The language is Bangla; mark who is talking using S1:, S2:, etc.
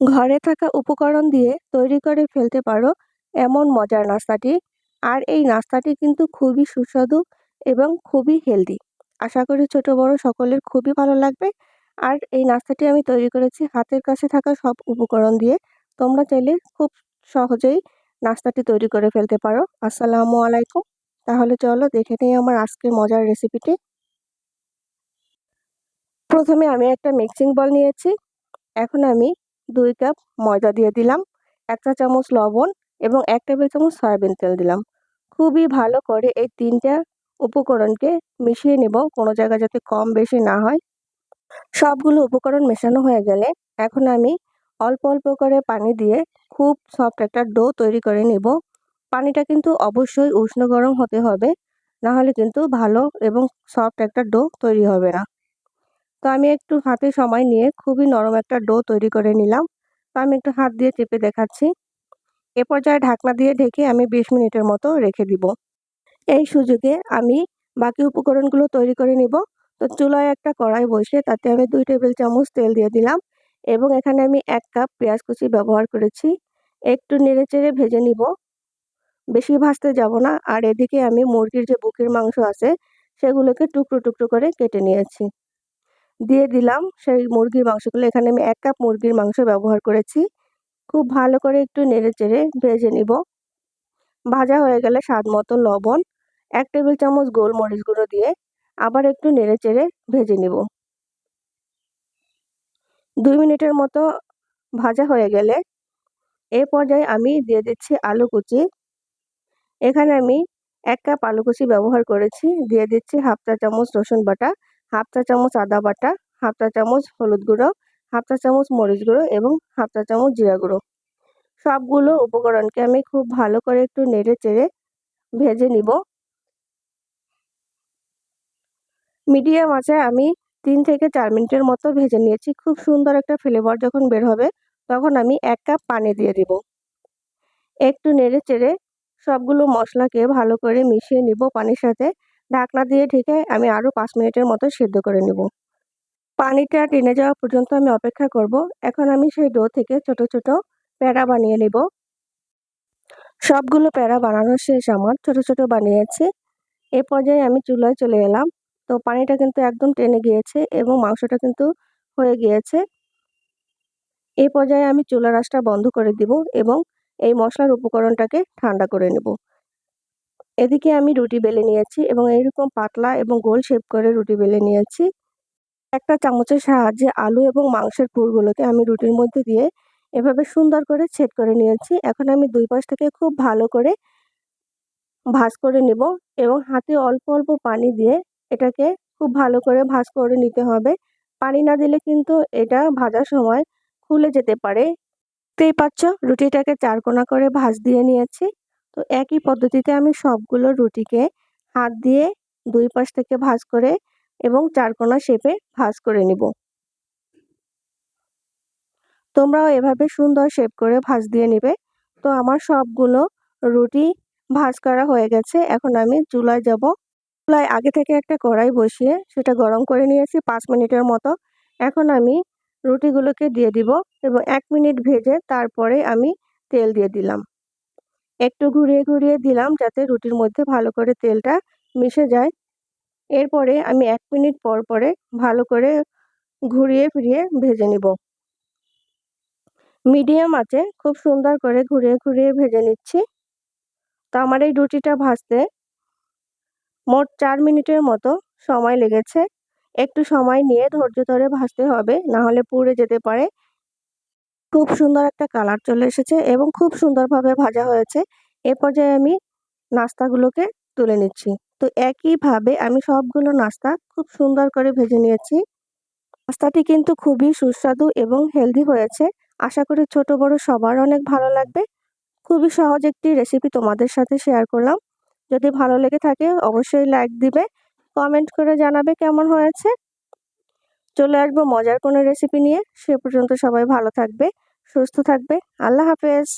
S1: ঘরে থাকা উপকরণ দিয়ে তৈরি করে ফেলতে পারো এমন মজার নাস্তাটি। আর এই নাস্তাটি কিন্তু খুবই সুস্বাদু এবং খুবই হেলদি। আশা করি ছোট বড় সকলের খুবই ভালো লাগবে। আর এই নাস্তাটি আমি তৈরি করেছি হাতের কাছে থাকা সব উপকরণ দিয়ে। তোমরা চাইলে খুব সহজেই নাস্তাটি তৈরি করে ফেলতে পারো। আসসালামু আলাইকুম। তাহলে চলো দেখে নিই আমার আজকের মজার রেসিপিটি। প্রথমে আমি একটা মিক্সিং বল নিয়েছি। এখন আমি দুই কাপ ময়দা দিয়ে দিলাম, এক চা চামচ লবণ এবং এক টেবিল চামচ সয়াবিন তেল দিলাম। খুবই ভালো করে এই তিনটা উপকরণকে মিশিয়ে নেব, কোনো জায়গায় যাতে কম বেশি না হয়। সবগুলো উপকরণ মেশানো হয়ে গেলে এখন আমি অল্প অল্প করে পানি দিয়ে খুব সফট একটা ডো তৈরি করে নেব। পানিটা কিন্তু অবশ্যই উষ্ণ গরম হতে হবে না হলে কিন্তু ভালো এবং সফট একটা ডো তৈরি হবে না। তো আমি একটু হাতে সময় নিয়ে খুবই নরম একটা ডো তৈরি করে নিলাম। তো আমি একটু হাত দিয়ে চেপে দেখাচ্ছি। এ পর্যায়ে ঢাকনা দিয়ে ঢেকে আমি বিশ মিনিটের মতো রেখে দিব। এই সুযোগে আমি বাকি উপকরণগুলো তৈরি করে নিব। তো চুলায় একটা কড়াই বসে তাতে আমি দুই টেবিল চামচ তেল দিয়ে দিলাম এবং এখানে আমি এক কাপ পেঁয়াজ কুচি ব্যবহার করেছি। একটু নেড়ে চেড়ে ভেজে নিব। বেশি ভাজতে যাব না। আর এদিকে আমি মুরগির যে বুকের মাংস আছে সেগুলোকে টুকরো টুকরো করে কেটে নিয়েছি। দিয়ে দিলাম সেই মুরগির মাংসগুলো। এখানে আমি এক কাপ মুরগির মাংস ব্যবহার করেছি। খুব ভালো করে একটু নেড়ে চেড়ে ভেজে নিব। ভাজা হয়ে গেলে স্বাদ মতো লবণ, এক টেবিল চামচ গোলমরিচ গুঁড়ো দিয়ে আবার একটু নেড়ে চেড়ে ভেজে নিব। দুই মিনিটের মতো ভাজা হয়ে গেলে এ পর্যায়ে আমি দিয়ে দিচ্ছি আলু কুচি। এখানে আমি এক কাপ আলু কুচি ব্যবহার করেছি। দিয়ে দিচ্ছি হাফ চা চামচ রসুন বাটা। হাফ চা চামচ আদা বাটা, হাফ চা চামচ হলুদ গুঁড়ো, হাফ চা চামচ মরিচ গুঁড়ো এবং হাফ চা চামচ জিরা গুঁড়ো। সবগুলো উপকরণকে আমি খুব ভালো করে একটু নেড়ে চেড়ে ভেজে নিব। মিডিয়াম আছে আমি তিন থেকে চার মিনিটের মতো ভেজে নিয়েছি। খুব সুন্দর একটা ফ্লেভার যখন বের হবে, তখন আমি এক কাপ পানি দিয়ে দিব। একটু নেড়ে চেড়ে সবগুলো মশলাকে ভালো করে মিশিয়ে নিব পানির সাথে। ঢাকনা দিয়ে ঢেকে আমি আরও পাঁচ মিনিটের মতো সিদ্ধ করে নেব। পানিটা টেনে যাওয়া পর্যন্ত আমি অপেক্ষা করব। এখন আমি সেই ডো থেকে ছোট ছোট প্যাড়া বানিয়ে নেব। সবগুলো প্যাড়া বানানো শেষ আমার। ছোট ছোট বানিয়েছি। এ পর্যায়ে আমি চুলায় চলে এলাম। তো পানিটা কিন্তু একদম টেনে গিয়েছে এবং মাংসটা কিন্তু হয়ে গিয়েছে। এই পর্যায়ে আমি চুলার আঁচটা বন্ধ করে দিব এবং এই মশলার উপকরণটাকে ঠান্ডা করে নেব। এদিকে আমি রুটি বেলে নিয়েছি এবং এইরকম পাতলা এবং গোল শেপ করে রুটি বেলে নিয়েছি। একটা চামচের সাহায্যে আলু এবং মাংসের পুরগুলোকে আমি রুটির মধ্যে দিয়ে এভাবে সুন্দর করে ছেদ করে নিয়েছি। এখন আমি দুই পাশ থেকে খুব ভালো করে ভাজ করে নেব এবং হাতে অল্প অল্প পানি দিয়ে এটাকে খুব ভালো করে ভাজ করে নিতে হবে। পানি না দিলে কিন্তু এটা ভাজার সময় খুলে যেতে পারে। দেখতেই পাচ্ছ, রুটিটাকে চারকোনা করে ভাজ দিয়ে নিয়েছি। তো একই পদ্ধতিতে আমি সবগুলো রুটিকে হাত দিয়ে দুই পাশ থেকে ভাজ করে এবং চারকোনা শেপে ভাজ করে নিব। তোমরাও এভাবে সুন্দর শেপ করে ভাজ দিয়ে নিবে। তো আমার সবগুলো রুটি ভাজ করা হয়ে গেছে। এখন আমি চুলায় যাব। চুলায় আগে থেকে একটা কড়াই বসিয়ে সেটা গরম করে নিয়েছি পাঁচ মিনিটের মতো। এখন আমি রুটিগুলোকে দিয়ে দিব এবং এক মিনিট ভেজে তারপরে আমি তেল দিয়ে দিলাম। একটু ঘুরিয়ে ঘুরিয়ে দিলাম যাতে রুটির মধ্যে ভালো করে তেলটা মিশে যায়। এরপরে আমি এক মিনিট পর পরে ভালো করে ঘুরিয়ে, ফিরিয়ে ভেজে নিব। মিডিয়াম আছে খুব সুন্দর করে ঘুরিয়ে ঘুরিয়ে ভেজে নিচ্ছি। তো আমার এই রুটিটা ভাজতে মোট চার মিনিটের মতো সময় লেগেছে। একটু সময় নিয়ে ধৈর্য ধরে ভাজতে হবে না হলে পুড়ে যেতে পারে। খুব সুন্দর একটা কালার চলে এসেছে এবং খুব সুন্দরভাবে ভাজা হয়েছে। এ পর্যায়ে আমি নাস্তাগুলোকে তুলে নিচ্ছি। তো একইভাবে আমি সবগুলো নাস্তা খুব সুন্দর করে ভেজে নিয়েছি। নাস্তাটি কিন্তু খুবই সুস্বাদু এবং হেলদি হয়েছে। আশা করি ছোট বড় সবার অনেক ভালো লাগবে। খুবই সহজ একটি রেসিপি তোমাদের সাথে শেয়ার করলাম। যদি ভালো লেগে থাকে অবশ্যই লাইক দিবে, কমেন্ট করে জানাবে কেমন হয়েছে। চলে আসব মজার কোনো রেসিপি নিয়ে। সে পর্যন্ত সবাই ভালো থাকবে, সুস্থ থাকবে। আল্লাহ হাফেজ।